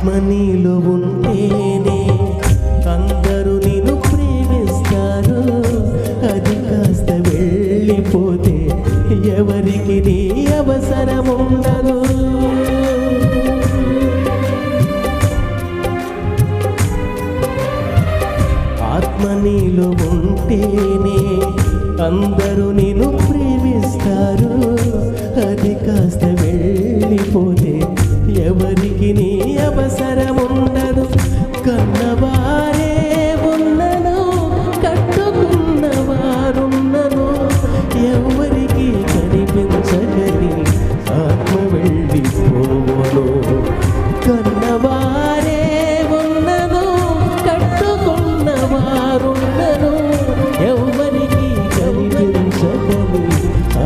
ఆత్మ నీలో ఉంటేనే అందరూ నేను ప్రేమిస్తారు. అది కాస్త వెళ్ళిపోతే ఎవరికి నీ అవసరం ఉండదు ఆత్మ నీలో ఉంటేనే అందరూ నేను ప్రేమిస్తారు. అది కాస్త వెళ్ళిపోతే ఎవరికి నీ అవసరముండదు? కన్నవారే ఉన్నను కట్టుకున్నవారున్నను ఎవరికి కనిపించగలి ఆత్మ వెళ్ళిపోవను కన్నవారే ఉన్నను కట్టుకున్నవారున్నను ఎవరికి కనిపించగలి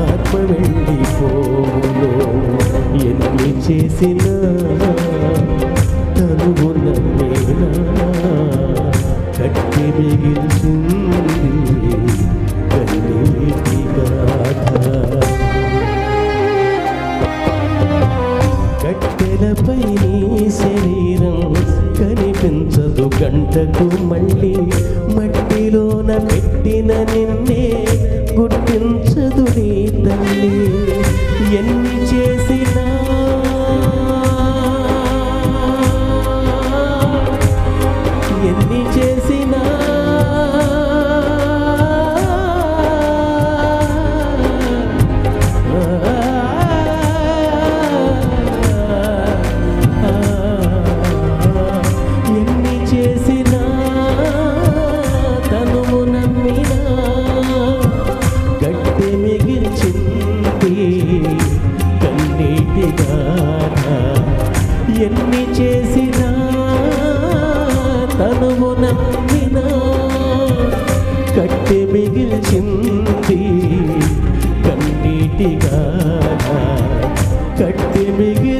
ఆత్మ వెళ్ళిపోవను ఎన్ని చేసినా తనువు నమ్మేనా కట్టి మిగిల్చింది కన్నీటి గాథ కట్టెలపై నీ శరీరం కనిపించదు గంటకు మళ్ళీ మట్టిలోన పెట్టిన నిన్నే ఎన్ని చేసినా తనువు నమ్మినా కట్టి మిగిల్చింది కన్నీటిగా కట్టి మిగిల్చింది